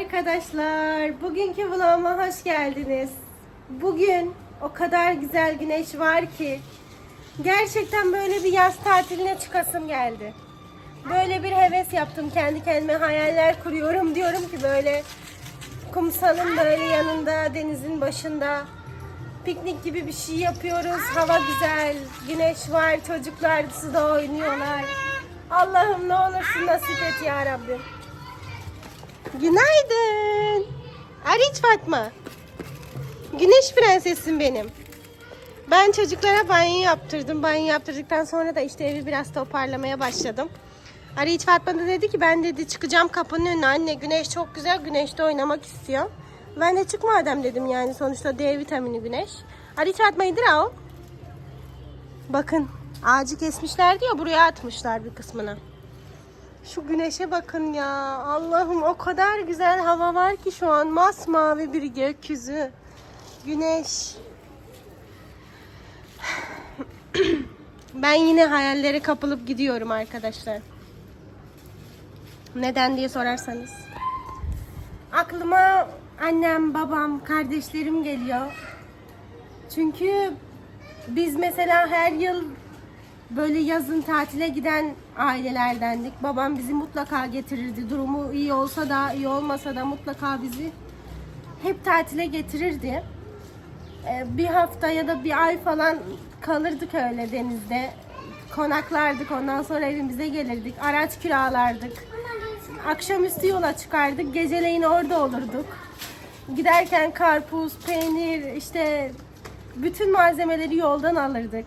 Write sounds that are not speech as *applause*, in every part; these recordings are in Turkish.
arkadaşlar. Bugünkü vloguma hoş geldiniz. Bugün o kadar güzel güneş var ki gerçekten böyle bir yaz tatiline çıkasım geldi. Böyle bir heves yaptım kendi kendime hayaller kuruyorum *laughs* diyorum ki böyle kumsalın böyle yanında denizin başında piknik gibi bir şey yapıyoruz. Hava güzel, güneş var, çocuklar suda oynuyorlar. Allah'ım ne olursun nasip et ya Rabbim. Günaydın. Ariç Fatma. Güneş prensesim benim. Ben çocuklara banyo yaptırdım. Banyo yaptırdıktan sonra da işte evi biraz toparlamaya başladım. Ariç Fatma da dedi ki ben dedi çıkacağım kapının önüne anne güneş çok güzel güneşte oynamak istiyor. Ben de çık madem dedim yani sonuçta D vitamini güneş. Ariç Fatma idir o. Bakın ağacı kesmişlerdi ya buraya atmışlar bir kısmını. Şu güneşe bakın ya. Allah'ım o kadar güzel hava var ki şu an masmavi bir gökyüzü. Güneş. ben yine hayallere kapılıp gidiyorum arkadaşlar. Neden diye sorarsanız. Aklıma annem, babam, kardeşlerim geliyor. Çünkü biz mesela her yıl böyle yazın tatile giden ailelerdendik. Babam bizi mutlaka getirirdi. Durumu iyi olsa da iyi olmasa da mutlaka bizi hep tatile getirirdi. Ee, Bir hafta ya da bir ay falan kalırdık öyle denizde. Konaklardık ondan sonra evimize gelirdik. Araç kiralardık. Akşamüstü yola çıkardık. Geceleyin orada olurduk. Giderken karpuz, peynir, işte bütün malzemeleri yoldan alırdık.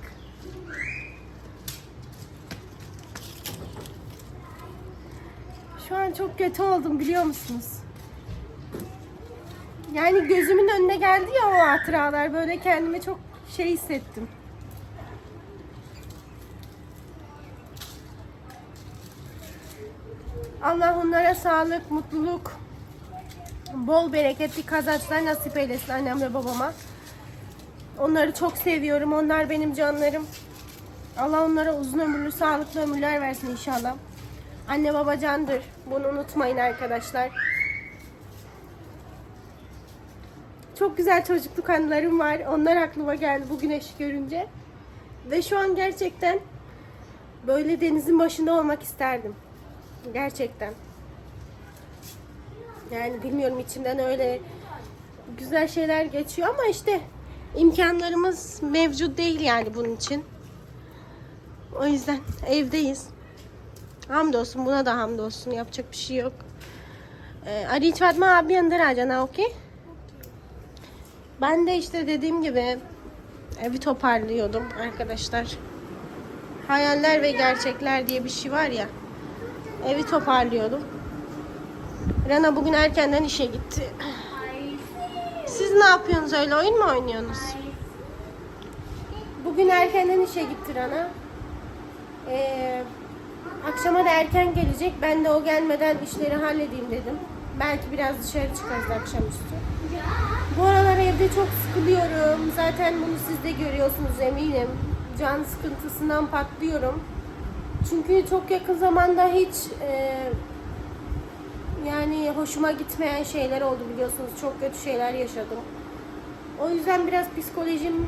An çok kötü oldum biliyor musunuz? Yani gözümün önüne geldi ya o hatıralar böyle kendimi çok şey hissettim. Allah onlara sağlık, mutluluk, bol bereketli kazançlar nasip eylesin annem ve babama. Onları çok seviyorum. Onlar benim canlarım. Allah onlara uzun ömürlü, sağlıklı ömürler versin inşallah. Anne baba candır. Bunu unutmayın arkadaşlar. Çok güzel çocukluk anılarım var. Onlar aklıma geldi bu güneşi görünce. Ve şu an gerçekten böyle denizin başında olmak isterdim. Gerçekten. Yani bilmiyorum içimden öyle güzel şeyler geçiyor ama işte imkanlarımız mevcut değil yani bunun için. O yüzden evdeyiz. Hamdolsun buna da hamdolsun yapacak bir şey yok. Ee, Ariç Fatma abi अंदर आ जाना okey? Ben de işte dediğim gibi evi toparlıyordum arkadaşlar. Hayaller ve gerçekler diye bir şey var ya. Evi toparlıyordum. Rana bugün erkenden işe gitti. Siz ne yapıyorsunuz öyle oyun mu oynuyorsunuz? Bugün erkenden işe gitti Rana. Ee, akşama da erken gelecek. Ben de o gelmeden işleri halledeyim dedim. Belki biraz dışarı çıkarız akşamüstü. Bu aralar evde çok sıkılıyorum. Zaten bunu siz de görüyorsunuz eminim. Can sıkıntısından patlıyorum. Çünkü çok yakın zamanda hiç e, yani hoşuma gitmeyen şeyler oldu biliyorsunuz. Çok kötü şeyler yaşadım. O yüzden biraz psikolojim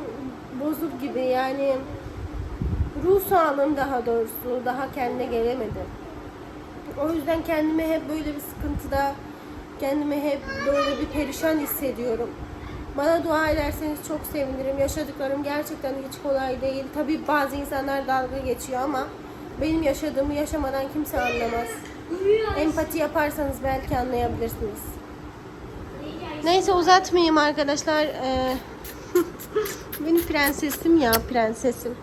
bozuk gibi yani ruh sağlığım daha doğrusu daha kendine gelemedim. O yüzden kendimi hep böyle bir sıkıntıda kendimi hep böyle bir perişan hissediyorum. Bana dua ederseniz çok sevinirim. Yaşadıklarım gerçekten hiç kolay değil. Tabii bazı insanlar dalga geçiyor ama benim yaşadığımı yaşamadan kimse anlamaz. Empati yaparsanız belki anlayabilirsiniz. Neyse uzatmayayım arkadaşlar. Ee, *laughs* benim prensesim ya prensesim.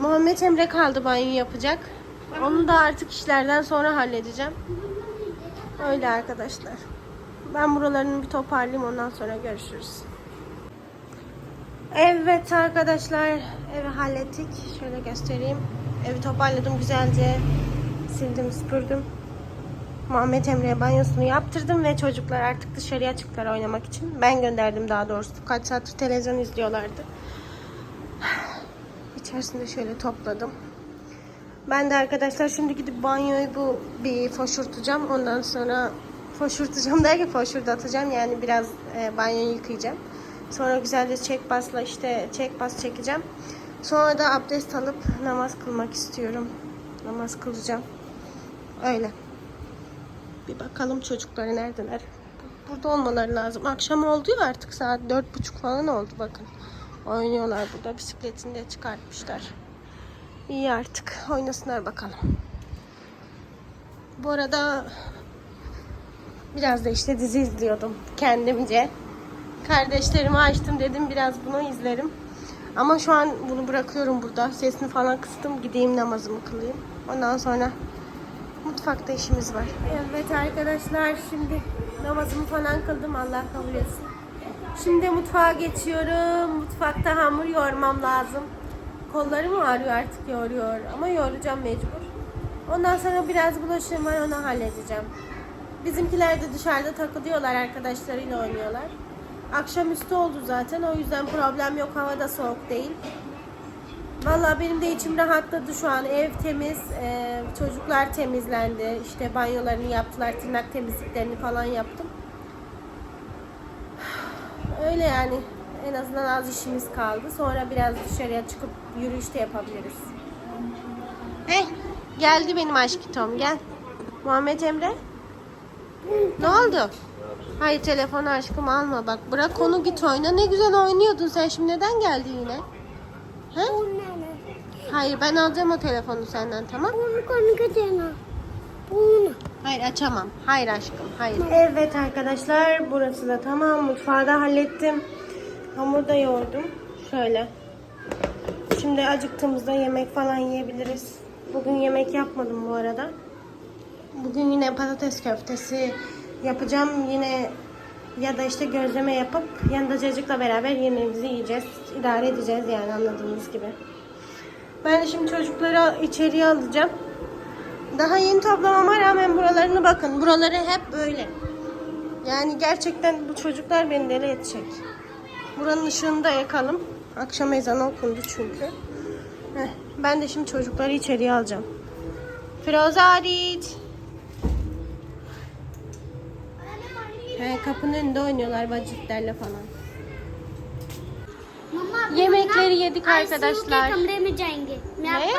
Muhammed Emre kaldı banyo yapacak. Onu da artık işlerden sonra halledeceğim. Öyle arkadaşlar. Ben buralarını bir toparlayayım ondan sonra görüşürüz. Evet arkadaşlar evi hallettik. Şöyle göstereyim. Evi toparladım güzelce. Sildim süpürdüm. Muhammed Emre'ye banyosunu yaptırdım ve çocuklar artık dışarıya çıktılar oynamak için. Ben gönderdim daha doğrusu. Kaç saattir televizyon izliyorlardı. İçerisinde şöyle topladım. Ben de arkadaşlar şimdi gidip banyoyu bu bir foşurtacağım. Ondan sonra foşurtacağım *laughs* derken foşurdatacağım yani biraz e, banyoyu yıkayacağım. Sonra güzelce çek basla işte çek bas çekeceğim. Sonra da abdest alıp namaz kılmak istiyorum. Namaz kılacağım. Öyle. Bir bakalım çocuklar neredeler. Burada olmaları lazım. Akşam oldu ya artık saat dört buçuk falan oldu bakın. Oynuyorlar burada. Bisikletini de çıkartmışlar. İyi artık. Oynasınlar bakalım. Bu arada biraz da işte dizi izliyordum kendimce. Kardeşlerimi açtım dedim biraz bunu izlerim. Ama şu an bunu bırakıyorum burada. Sesini falan kıstım. Gideyim namazımı kılayım. Ondan sonra mutfakta işimiz var. Evet arkadaşlar şimdi namazımı falan kıldım. Allah kabul etsin. Şimdi mutfağa geçiyorum. Mutfakta hamur yoğurmam lazım. Kollarım ağrıyor artık yoğuruyor. Ama yoğuracağım mecbur. Ondan sonra biraz bulaşığım var onu halledeceğim. Bizimkiler de dışarıda takılıyorlar arkadaşlarıyla oynuyorlar. Akşamüstü oldu zaten o yüzden problem yok hava da soğuk değil. Vallahi benim de içim rahatladı şu an. Ev temiz, e, çocuklar temizlendi. İşte banyolarını yaptılar, tırnak temizliklerini falan yaptım. Öyle yani. En azından az işimiz kaldı. Sonra biraz dışarıya çıkıp yürüyüş de yapabiliriz. Hey, geldi benim aşkım gel. Muhammed Emre. Ne oldu? Hayır telefonu aşkım alma bak. Bırak onu git oyna. Ne güzel oynuyordun sen şimdi neden geldin yine? He? Hayır ben alacağım o telefonu senden tamam? Bunu konuşacağım. Bunu. Hayır açamam. Hayır aşkım. Hayır. Evet arkadaşlar burası da tamam. Mutfağı da hallettim. Hamur da yoğurdum. Şöyle. Şimdi acıktığımızda yemek falan yiyebiliriz. Bugün yemek yapmadım bu arada. Bugün yine patates köftesi yapacağım. Yine ya da işte gözleme yapıp yanında cacıkla beraber yemeğimizi yiyeceğiz. İdare edeceğiz yani anladığınız gibi. Ben de şimdi çocukları içeriye alacağım. Daha yeni toplamama rağmen buralarını bakın. Buraları hep böyle. Yani gerçekten bu çocuklar beni deli edecek. Buranın ışığını da yakalım. Akşam ezanı okundu çünkü. Heh, ben de şimdi çocukları içeriye alacağım. Firoz hariç. He, kapının önünde oynuyorlar vacitlerle falan. Mama, Yemekleri yedik arkadaşlar. Ne? Ne?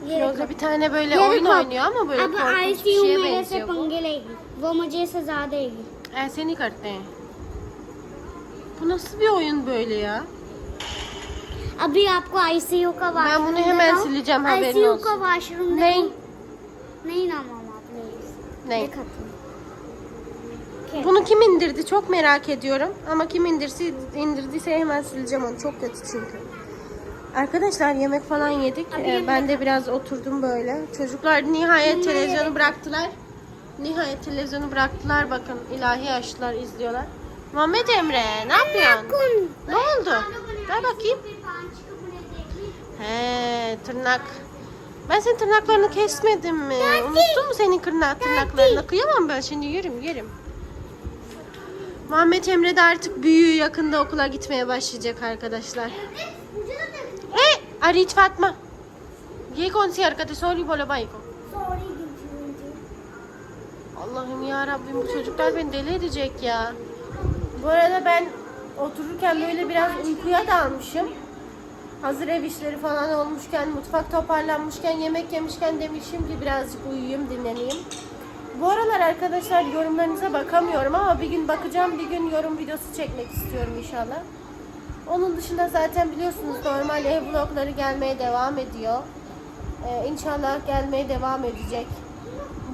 आपको ICU का भाषण दिखाऊं Bakalım. Ye Firoze bak. bir tane böyle ये oyun देखो, oynuyor ama böyle अब korkunç bir ICU şeye मेरे से benziyor bu. पंगे लेगी वो मुझे सजा देगी ऐसे नहीं करते हैं. Bu nasıl bir oyun böyle ya? अभी आपको आईसीयू का Ben वॉशरूम bunu hemen दिखाऊं? sileceğim haberin ICU olsun. का वॉशरूम नहीं दिखाऊं? नहीं ना मामा प्लीज नहीं. दिखाती हूँ Bunu kim indirdi çok merak ediyorum. Ama kim indirsi, indirdiyse hemen sileceğim onu. Çok kötü çünkü. Arkadaşlar yemek falan yedik. Abi Ee, ben de biraz oturdum böyle. Çocuklar nihayet televizyonu bıraktılar. Nihayet televizyonu bıraktılar. Bakın ilahi aşklar izliyorlar. Muhammed Emre ne yapıyorsun? Ne oldu? Ver bakayım. He tırnak. Ben senin tırnaklarını kesmedim mi? Unuttun mu senin tırnak, tırnaklarını? Kıyamam ben şimdi yerim yerim. Muhammed Emre de artık büyüğü yakında okula gitmeye başlayacak arkadaşlar. Hey, Arit Fatma. Ye konsi hareketi sorry bole bayko. Allah'ım ya Rabbim bu çocuklar beni deli edecek ya. Bu arada ben otururken böyle biraz uykuya dalmışım. Hazır ev işleri falan olmuşken, mutfak toparlanmışken, yemek yemişken demişim ki birazcık uyuyayım, dinleneyim. Bu aralar arkadaşlar yorumlarınıza bakamıyorum ama bir gün bakacağım, bir gün yorum videosu çekmek istiyorum inşallah. Onun dışında zaten biliyorsunuz normal ev vlogları gelmeye devam ediyor. Ee, inşallah gelmeye devam edecek.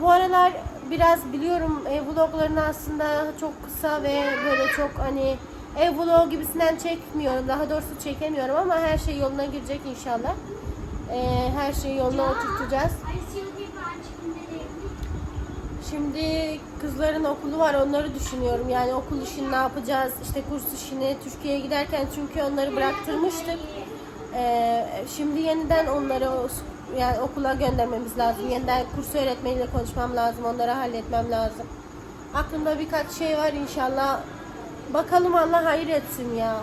Bu aralar biraz biliyorum ev vloglarını aslında çok kısa ve böyle çok hani ev vlog gibisinden çekmiyorum. Daha doğrusu çekemiyorum ama her şey yoluna girecek inşallah. Ee, her şeyi yoluna oturtacağız. Şimdi kızların okulu var onları düşünüyorum. Yani okul işini ne yapacağız? İşte kurs işini Türkiye'ye giderken çünkü onları bıraktırmıştık. Ee, şimdi yeniden onları yani okula göndermemiz lazım. Yeniden kurs öğretmeniyle konuşmam lazım. Onları halletmem lazım. Aklımda birkaç şey var inşallah. Bakalım Allah hayır etsin ya.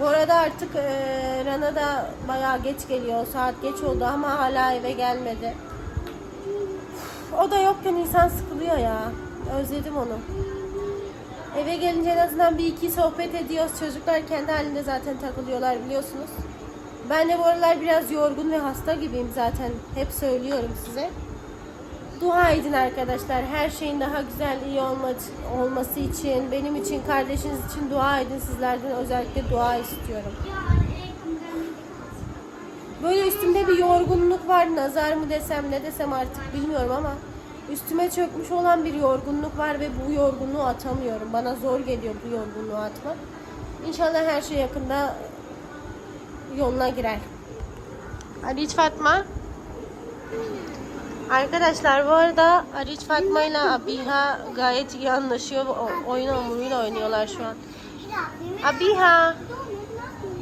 Bu arada artık e, Rana da bayağı geç geliyor. Saat geç oldu ama hala eve gelmedi. O da yokken insan sıkılıyor ya. Özledim onu. Eve gelince en azından bir iki sohbet ediyoruz. Çocuklar kendi halinde zaten takılıyorlar biliyorsunuz. Ben de bu aralar biraz yorgun ve hasta gibiyim zaten. Hep söylüyorum size. Dua edin arkadaşlar. Her şeyin daha güzel, iyi olma- olması için, benim için, kardeşiniz için dua edin. Sizlerden özellikle dua istiyorum. Böyle üstümde bir yorgunluk var. Nazar mı desem ne desem artık bilmiyorum ama üstüme çökmüş olan bir yorgunluk var ve bu yorgunluğu atamıyorum. Bana zor geliyor bu yorgunluğu atmak. İnşallah her şey yakında yoluna girer. Aliç Fatma. Arkadaşlar bu arada Aliç Fatma ile Abiha gayet iyi anlaşıyor. Oyun hamuruyla oynuyorlar şu an. Abiha.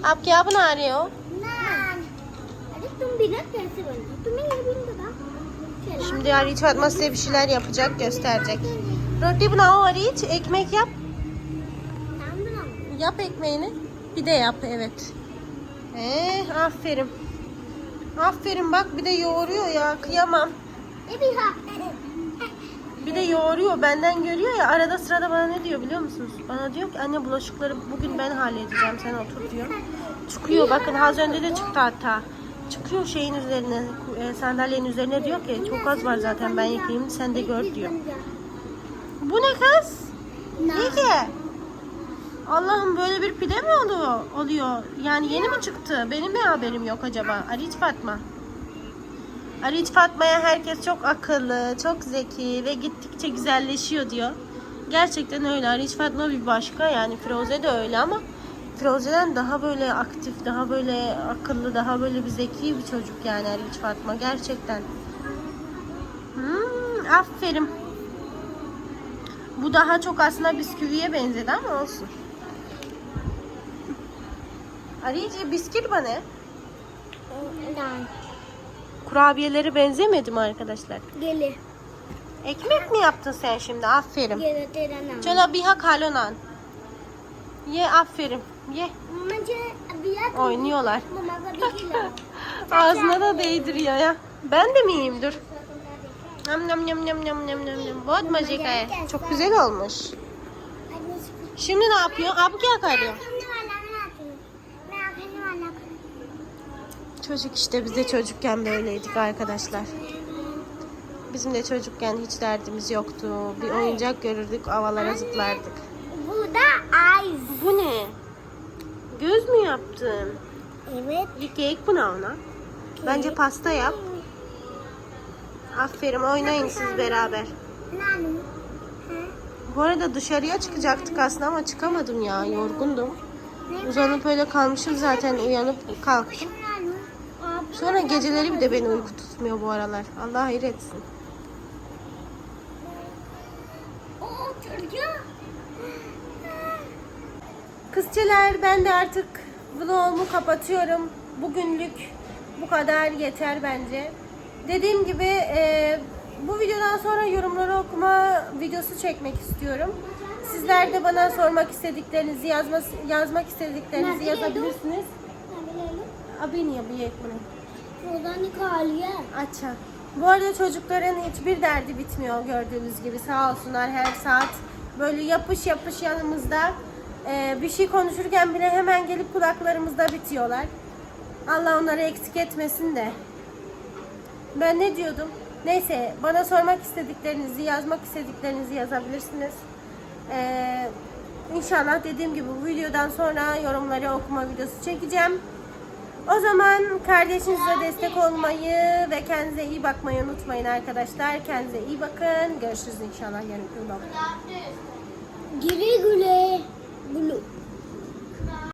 Ab kya bana rahe तुम बिना कैसे बना तुम्हें ये भी नहीं पता चलो Şimdi Ariç Fatma size bir şeyler yapacak, gösterecek. Roti बनाओ Ariç, ekmek yap. नाम बनाओ Yap ekmeğini. Bir de yap, evet. Eh, aferin. Aferin bak bir de yoğuruyor ya, kıyamam. ये भी हाँ Bir de yoğuruyor, benden görüyor ya. Arada sırada bana ne diyor biliyor musunuz? Bana diyor ki anne bulaşıkları bugün ben halledeceğim, sen otur diyor. Çıkıyor, bakın az önce de çıktı hatta. Çıkıyor şeyin üzerine, e, sandalyenin üzerine diyor ki çok az var zaten ben yıkayayım, sen de gör diyor. Bu ne kız? Ege. Allah'ım böyle bir pide mi oluyor? oluyor? Yani yeni mi çıktı? Benim mi haberim yok acaba? Ariç Fatma. Ariç Fatma'ya herkes çok akıllı, çok zeki ve gittikçe güzelleşiyor diyor. Gerçekten öyle. Ariç Fatma bir başka yani Firuze de öyle ama Firavuz'dan daha böyle aktif, daha böyle akıllı, daha böyle bir zeki bir çocuk yani Ergiç Fatma gerçekten. Hmm, aferin. Bu daha çok aslında bisküviye benzedi ama olsun. Arici bisküvi bana. Kurabiyelere benzemedi mi arkadaşlar? Geli. Ekmek mi yaptın sen şimdi? Aferin. Geli, Çala biha kalonan. Ye aferin. Ye. Oynuyorlar. *laughs* Ağzına da değdiriyor ya. Ben de mi yiyeyim dur. Nam nam nam nam nam nam nam nam. Bot majikaya. Çok güzel olmuş. Şimdi ne yapıyor? Abi gel kalıyor. Çocuk işte biz de çocukken böyleydik arkadaşlar. Bizim de çocukken hiç derdimiz yoktu. Bir oyuncak görürdük, havalara zıplardık. Bu da eyes. Bu ne? Göz mü yaptın? Evet. Bir kek buna ona. Bence pasta yap. Aferin oynayın siz beraber. Bu arada dışarıya çıkacaktık aslında ama çıkamadım ya yorgundum. Uzanıp öyle kalmışım zaten uyanıp kalktım. Sonra geceleri bir de beni uyku tutmuyor bu aralar. Allah hayır etsin. O çocuk. Takipçiler ben de artık vlogumu kapatıyorum. Bugünlük bu kadar yeter bence. Dediğim gibi e, bu videodan sonra yorumları okuma videosu çekmek istiyorum. Sizler de bana sormak istediklerinizi, yazma, yazmak istediklerinizi yazabilirsiniz. Abini yapayım. Aça. Bu arada çocukların hiçbir derdi bitmiyor gördüğünüz gibi. Sağ olsunlar her saat böyle yapış yapış yanımızda. Ee, bir şey konuşurken bile hemen gelip kulaklarımızda bitiyorlar. Allah onları eksik etmesin de. Ben ne diyordum? Neyse bana sormak istediklerinizi, yazmak istediklerinizi yazabilirsiniz. Ee, inşallah dediğim gibi bu videodan sonra yorumları okuma videosu çekeceğim. O zaman kardeşinize destek olmayı ve kendinize iyi bakmayı unutmayın arkadaşlar. Kendinize iyi bakın. Görüşürüz inşallah yarınki vlogda. Güle güle. bulu